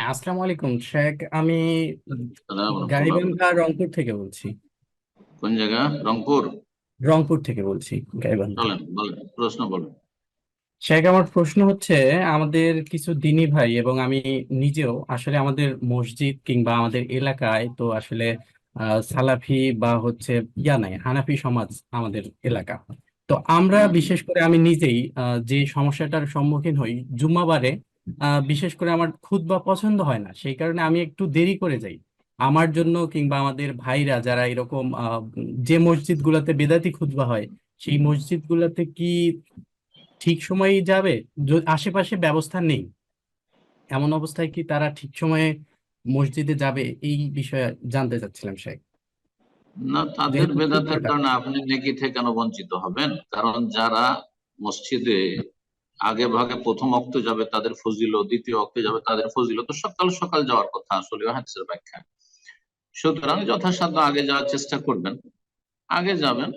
হ্যাঁ আসসালামু আলাইকুম শেখ। আমি গাইবান্ধা রংপুর থেকে বলছি। কোন জায়গা? রংপুর? রংপুর থেকে বলছি গাইবান্ধা। চলেন বলেন প্রশ্ন বলেন। শেখ আমার প্রশ্ন হচ্ছে আমাদের কিছু দিনী ভাই এবং আমি নিজেও আসলে আমাদের মসজিদ কিংবা আমাদের এলাকায় তো আসলে সালাফি বা হচ্ছে ইয়া নাই হানাফি সমাজ আমাদের এলাকা। তো আমরা বিশেষ করে আমি নিজেই যে সমস্যাটার সম্মুখীন হই জুম্মাবারে বিশেষ করে আমার খুদ বা পছন্দ হয় না। সেই কারণে আমি একটু দেরি করে যাই। আমার জন্য কিংবা আমাদের ভাইরা যারা এরকম যে মসজিদগুলোতে বেদাতি খুতবা হয় সেই মসজিদগুলোতে কি ঠিক সময়ে যাবে? আশেপাশে ব্যবস্থা নেই। এমন অবস্থায় কি তারা ঠিক সময়ে মসজিদে যাবে? এই বিষয়ে জানতে চাচ্ছিলাম শেখ না তাদের বেদাতের কারণে আপনি নেকি থেকে কেন বঞ্চিত হবেন। কারণ যারা মসজিদে আগে ভাগে প্রথম অক্ত যাবে তাদের ফজিল দ্বিতীয় অক্তে যাবে তাদের ফজিল তো সকাল সকাল যাওয়ার কথা আসলে হাদিসের ব্যাখ্যা সুতরাং যথাসাধ্য আগে যাওয়ার চেষ্টা করবেন। আগে যাবেন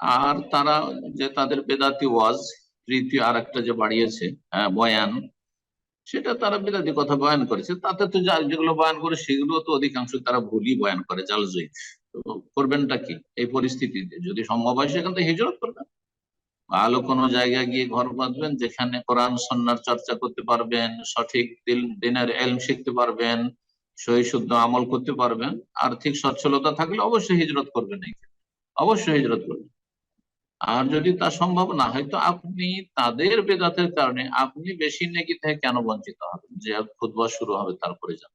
আর তারা যে তাদের বেদাতি ওয়াজ তৃতীয় আর একটা যে বাড়িয়েছে হ্যাঁ, বয়ান সেটা তারা বিরোধী কথা বয়ান করেছে। তাতে তো যা যেগুলো বয়ান করে সেগুলো তো অধিকাংশ তারা ভুলই বয়ান করে জালজয়ী করবেনটা কি? এই পরিস্থিতিতে যদি সম্ভব হয় সেখান থেকে হিজরত করবেন। ভালো কোনো জায়গায় গিয়ে ঘর বাঁধবেন, যেখানে কোরআন সন্ন্যার চর্চা করতে পারবেন, সঠিক দিনের এলম শিখতে পারবেন, সহি শুদ্ধ আমল করতে পারবেন, আর্থিক সচ্ছলতা থাকলে অবশ্যই হিজরত করবেন এই অবশ্যই হিজরত করবেন। আর যদি তা সম্ভব না হয়, তো আপনি তাদের বেদাতের কারণে আপনি বেশি নেকি থেকে কেন বঞ্চিত হবেন? যে খুতবা শুরু হবে, তারপরে যান।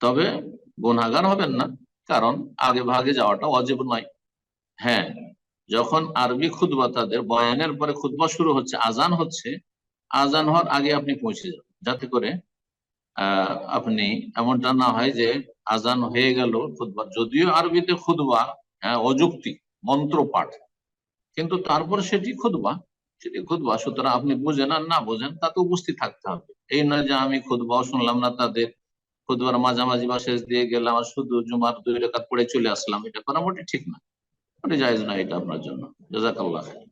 তবে গুনাহগার হবেন না, কারণ আগে ভাগে যাওয়াটা অজীব নয়। হ্যাঁ যখন আরবি খুতবা তাদের বয়ানের পরে খুতবা শুরু হচ্ছে, আজান হচ্ছে, আজান হওয়ার আগে আপনি পৌঁছে যাবেন। যাতে করে আপনি এমনটা না হয় যে আজান হয়ে গেল খুতবা। যদিও আরবিতে খুতবা হ্যাঁ অযুক্তি, মন্ত্র পাঠ, কিন্তু তারপর সেটি খুদবা সেটি খুদবা সুতরাং আপনি বুঝেন আর না বুঝেন, তাতে উপস্থিত থাকতে হবে। এই নয় যে আমি খুদবাও শুনলাম না তাদের। খুদবার মাঝামাঝি বা শেষ দিয়ে গেলাম শুধু জুমার দুই রেখাত পড়ে চলে আসলাম, এটা করা মোটে ঠিক না। ওটা জায়েজ না এটা আপনার জন্য জাজাকাল্লাহ খাইর।